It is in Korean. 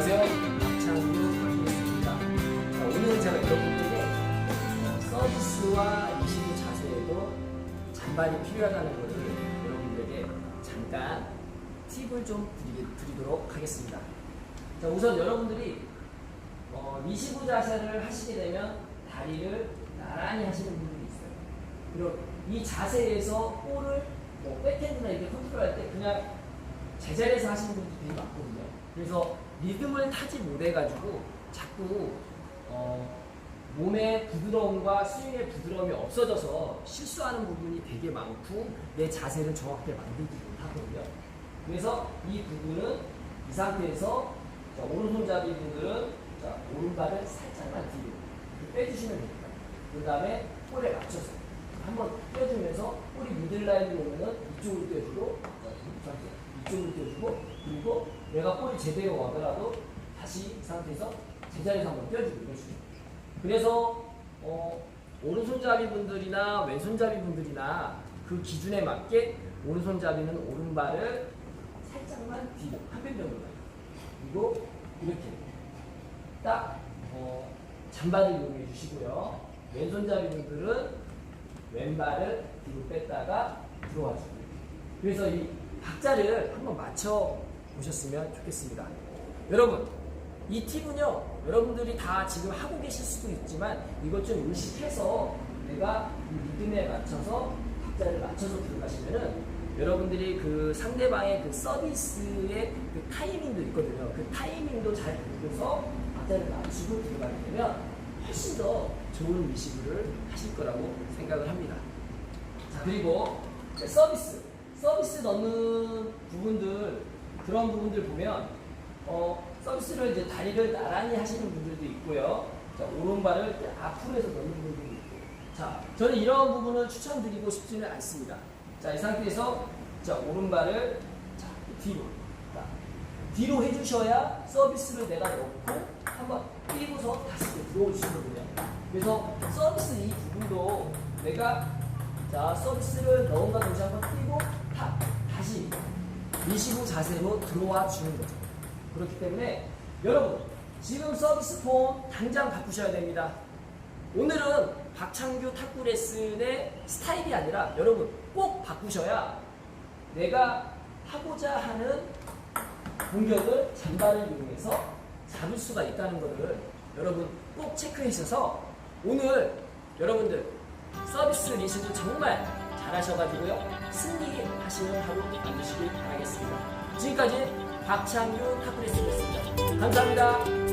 안녕하세요. 박창규 박민수입니다. 자, 오늘은 제가 여러분들에게 어, 서비스와 리시브 자세에도 잔반이 필요하다는 것을 여러분들에게 잠깐 팁을 좀 드리, 드리도록 하겠습니다. 자, 우선 여러분들이 어, 리시브 자세를 하시게 되면 다리를 나란히 하시는 분들이 있어요. 그리고 이 자세에서 볼을 뭐 백핸드나 이렇게 컨트롤할 때 그냥 제자리에서 하시는 분들이 되게 많거든요. 그래서 리듬을 타지 못해가지고 자꾸 어, 몸의 부드러움과 스윙의 부드러움이 없어져서 실수하는 부분이 되게 많고 내 자세를 정확하게 만들지 못하거든요. 그래서 이 부분은 이 상태에서 자, 오른손잡이 분들은 자, 오른발을 살짝만 뒤로 빼주시면 됩니다. 그 다음에 볼에 맞춰서 한번 떼주면서 볼이 미들라인으로 오면은 이쪽으로 떼주고 자, 이 상태. 이쪽으로 떼주고 그리고 내가 볼이 제대로 와더라도 다시 이 상태에서 제자리에서 한번 떼주고 이런 식으로 그래서 어, 오른손잡이 분들이나 왼손잡이 분들이나 그 기준에 맞게 오른손잡이는 오른발을 살짝만 뒤로 한편 정도 그리고 이렇게 딱 어, 잔발을 이용해 주시고요. 왼손잡이 분들은 왼발을 뒤로 뺐다가 들어와 주고 그래서 이 박자를 한번 맞춰 보셨으면 좋겠습니다. 여러분, 이 팁은요, 여러분들이 다 지금 하고 계실 수도 있지만 이것 좀 의식해서 내가 이 리듬에 맞춰서 박자를 맞춰서 들어가시면은 여러분들이 그 상대방의 그 서비스의 그 타이밍도 있거든요. 그 타이밍도 잘 보고서 박자를 맞추고 들어가게 되면 훨씬 더 좋은 리시브를 하실 거라고 생각을 합니다. 자, 그리고 서비스. 서비스 넣는 부분들, 그런 부분들 보면, 어, 서비스를 이제 다리를 나란히 하시는 분들도 있고요. 자, 오른발을 앞으로 해서 넣는 분들도 있고. 자, 저는 이런 부분을 추천드리고 싶지는 않습니다. 자, 이 상태에서, 자, 오른발을, 자, 뒤로. 자, 뒤로 해주셔야 서비스를 내가 넣고, 한번 뛰고서 다시 들어오시거든요. 그래서 서비스 이 부분도 내가 자, 서비스를 넣은가 동시에 한번 뛰고 다, 다시 리시브 자세로 들어와 주는 거죠. 그렇기 때문에 여러분 지금 서비스 폼 당장 바꾸셔야 됩니다. 오늘은 박창규 탁구 레슨의 스타일이 아니라 여러분 꼭 바꾸셔야 내가 하고자 하는 공격을 잔발을 이용해서 잡을 수가 있다는 것을 여러분 꼭 체크해 주셔서 오늘 여러분들 서비스 리시브 정말 잘하셔가지고요 승리하시는 하루 만드시길 바라겠습니다. 지금까지 박창규 탁구레슨이었습니다. 감사합니다.